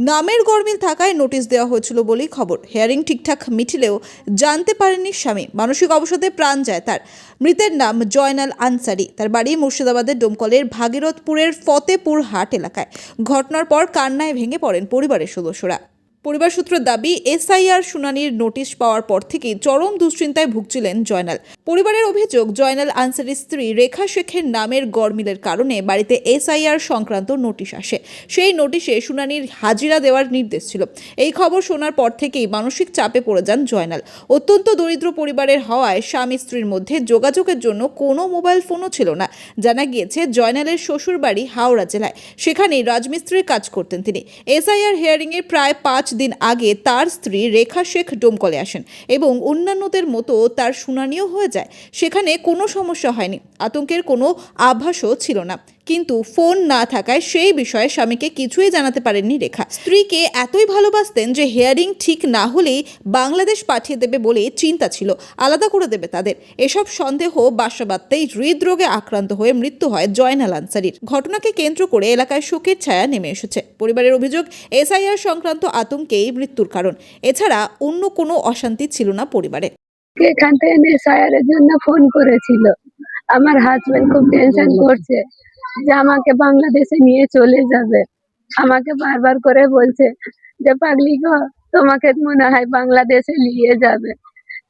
নামের গরমিল থাকায় নোটিশ দেওয়া হয়েছিল বলেই খবর। হেয়ারিং ঠিকঠাক মিটিলেও জানতে পারেননি স্বামী। মানসিক অবসাদে প্রাণ যায় তার। মৃতের নাম জয়নাল আনসারি। তার বাড়ি মুর্শিদাবাদের ডোমকলের ভাগীরথপুরের ফতেপুর হাট এলাকায়। ঘটনার পর কান্নায় ভেঙে পড়েন পরিবারের সদস্যরা। পরিবার সূত্রের দাবি, এসআইআর শুনানির নোটিশ পাওয়ার পর থেকেই চরম দুশ্চিন্তায় ভুগছিলেন জয়নাল। পরিবারের অভিযোগ, জয়নাল আনসারির স্ত্রী রেখা শেখের নামের গরমিলের কারণে বাড়িতে এসআইআর সংক্রান্ত নোটিশ আসে। সেই নোটিশে শুনানির হাজিরা দেওয়ার নির্দেশ ছিল। এই খবর শোনার পর থেকেই মানসিক চাপে পড়ে যান জয়নাল। অত্যন্ত দরিদ্র পরিবারের হওয়ায় স্বামী স্ত্রীর মধ্যে যোগাযোগের জন্য কোনো মোবাইল ফোনও ছিল না। জানা গিয়েছে, জয়নালের শ্বশুরবাড়ি হাওড়া জেলায়। সেখানেই রাজমিস্ত্রির কাজ করতেন তিনি। এসআইআর হিয়ারিংয়ের প্রায় পাঁচ দিন আগে তার স্ত্রী রেখা শেখ ডোমকলে আসেন এবং অন্যান্যদের মতো তার শুনানিও হয়ে যায়। সেখানে কোনো সমস্যা হয়নি। আতঙ্কের কোনো আভাসও ছিল না। কিন্তু ফোন না থাকায় সেই বিষয়ে স্বামীকে কিছুই জানাতে পারেননি রেখা। স্ত্রীকে এতই ভালোবাসতেন যে হেয়ারিং ঠিক না হলেই বাংলাদেশ পাঠিয়ে দেবে বলে চিন্তা ছিল। আলাদা করে দেবে তাদের। এসব সন্দেহ বাসা বাঁধতেই হৃদরোগে আক্রান্ত হয়ে মৃত্যু হয় জয়নাল আনসারির। ঘটনাকে কেন্দ্র করে এলাকায় শোকের ছায়া নেমে এসেছে। পরিবারের অভিযোগ, এসআইআর সংক্রান্ত আতঙ্কেই মৃত্যুর কারণ। এছাড়া অন্য কোনো অশান্তি ছিল না পরিবারে। এখান থেকে নেশায়ারের জন্য ফোন করেছিল। আমার হাজবেন্ড খুব টেনশন করছে যে আমাকে বাংলাদেশে নিয়ে চলে যাবে। আমাকে বারবার করে বলছে যে, পাগলি গো, তোমাকে মনে হয় বাংলাদেশে নিয়ে যাবে।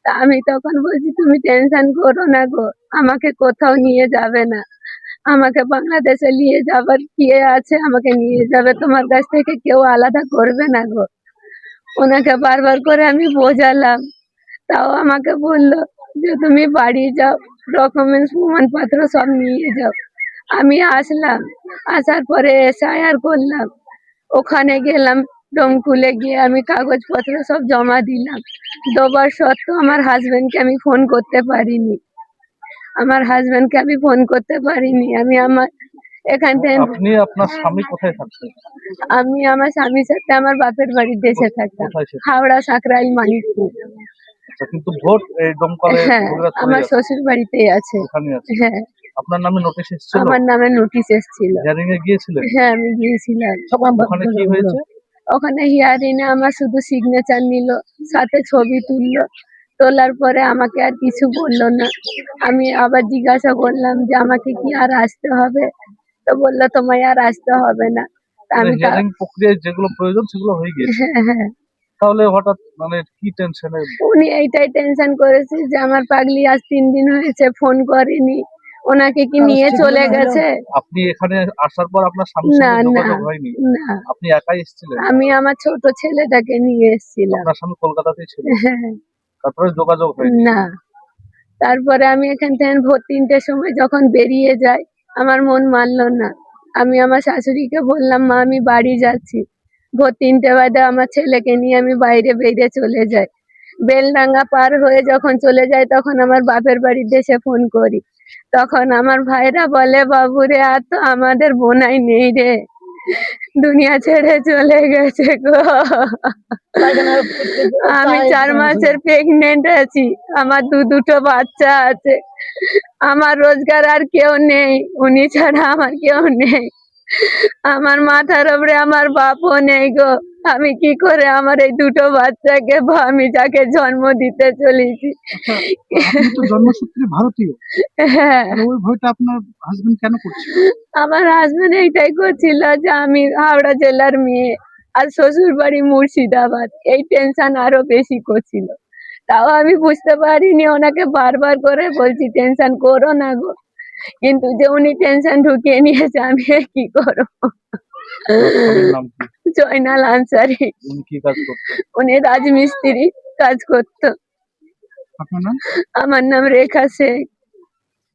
তা আমি তখন বলছি, তুমি টেনশন করো না গো, আমাকে কোথাও নিয়ে যাবে না। আমাকে বাংলাদেশে নিয়ে যাবার কে আছে? আমাকে নিয়ে যাবে, তোমার কাছ থেকে কেউ আলাদা করবে না গো। ওনাকে বারবার করে আমি বোঝালাম তাও আমাকে বলল যে তুমি বাড়ি যাও ডকুমেন্টস প্রমাণপত্র সব নিয়ে যাও। আমি আসলাম আসার পরে এসআইআর করলাম। ওখানে গেলাম ডোমকুলে গিয়ে আমি কাগজপত্র সব জমা দিলাম। দেবার সত্ত্বেও আমার হাজবেন্ডকে আমি ফোন করতে পারিনি। আমার হাজবেন্ডকে আমি ফোন করতে পারিনি। আমি আমার এখান থেকে আপনি আপনার স্বামী কোথায় থাকতেন? আমি আমার স্বামীর সাথে আমার বাপের বাড়ির দেশে থাকতাম। হাওড়া সাঁকরাইল মানিকপুর। আচ্ছা, কিন্তু ভোট এই দমকলে হ্যাঁ আমার শ্বশুর বাড়িতেই আছে। ওখানে আছে। হ্যাঁ। আপনার নামে নোটিশ এসেছিল? আমার নামে নোটিশ এসেছিল। হিয়ারিং এ গিয়েছিলেন? হ্যাঁ আমি গিয়েছিলাম। ওখানে কি হয়েছে? ওখানে হিয়ারিং এ আমার শুধু সিগনেচার নিল সাথে ছবি তুললো তোলার পরে আমাকে আর কিছু বলল না। আমি আবার জিজ্ঞাসা করলাম যে আমাকে কি আর আসতে হবে? তো বলল তোমায় আর আসতে হবে না। আমি তা- হিয়ারিং প্রক্রিয়ায় যেগুলো প্রয়োজন সেগুলো হয়ে গিয়েছে। হ্যাঁ হ্যাঁ। তাহলে হঠাৎ মানে কি টেনশনে উনি এইটাই টেনশন করেছে যে আমার পাগলি আজ তিন দিন হয়েছে ফোন করেনি। ওনাকে কি নিয়ে চলে গেছে? আপনি এখানে আসার পর আপনার স্বামীর না, সঙ্গে। যোগাযোগ হয়নি? আপনি একাই এসেছিলেন? আমি আমার ছোট ছেলেটাকে নিয়ে এসেছিলাম। আপনার স্বামী কলকাতাতেই ছিল? হ্যাঁ। তারপরে যোগাযোগ হয়নি? না। তারপরে আমি এখান থেকে ভোর তিনটের সময় যখন বেরিয়ে যাই আমার মন মানলো না। আমি আমার শাশুড়িকে বললাম মা আমি বাড়ি যাচ্ছি। ভোর তিনটে বাদে আমার ছেলেকে নিয়ে আমি বাইরে বেরিয়ে চলে যাই। বেলডাঙ্গা পার হয়ে যখন চলে যাই, তখন আমার বাপের বাড়ির দেশে ফোন করি। তখন আমার ভাইরা বলে, বাবুরে, আর তো আমাদের বোনাই নেই রে। দুনিয়া ছেড়ে চলে গেছে গো। আমি চার মাসের প্রেগনেন্ট আছি। আমার দু দুটো বাচ্চা আছে। আমার রোজগার আর কেউ নেই। উনি ছাড়া আমার কেউ নেই। আমার মাথার উপরে আমার বাপও নেই গো। আমি কি করে আমার এই দুটো বাচ্চাকে আমি যাকে জন্ম দিতে চলেছি? জন্মসূত্রে ভারতীয়। হ্যাঁ। ওই ভয়টা আপনার হাজবেন্ড কেন করছে আমার হাজবেন্ড এইটাই করছিল যে আমি হাওড়া জেলার মেয়ে আর শ্বশুর বাড়ি মুর্শিদাবাদ। এই টেনশন আরও বেশি করছিল। তাও আমি বুঝতে পারিনি ওনাকে বারবার করে বলছি টেনশন করো না গো। কিন্তু যে উনি টেনশন ঢুকিয়ে নিয়েছে আমি কি করব? জয়নাল আনসারি। উনি রাজমিস্ত্রি কাজ করতো। আমার নাম রেখা শেখ।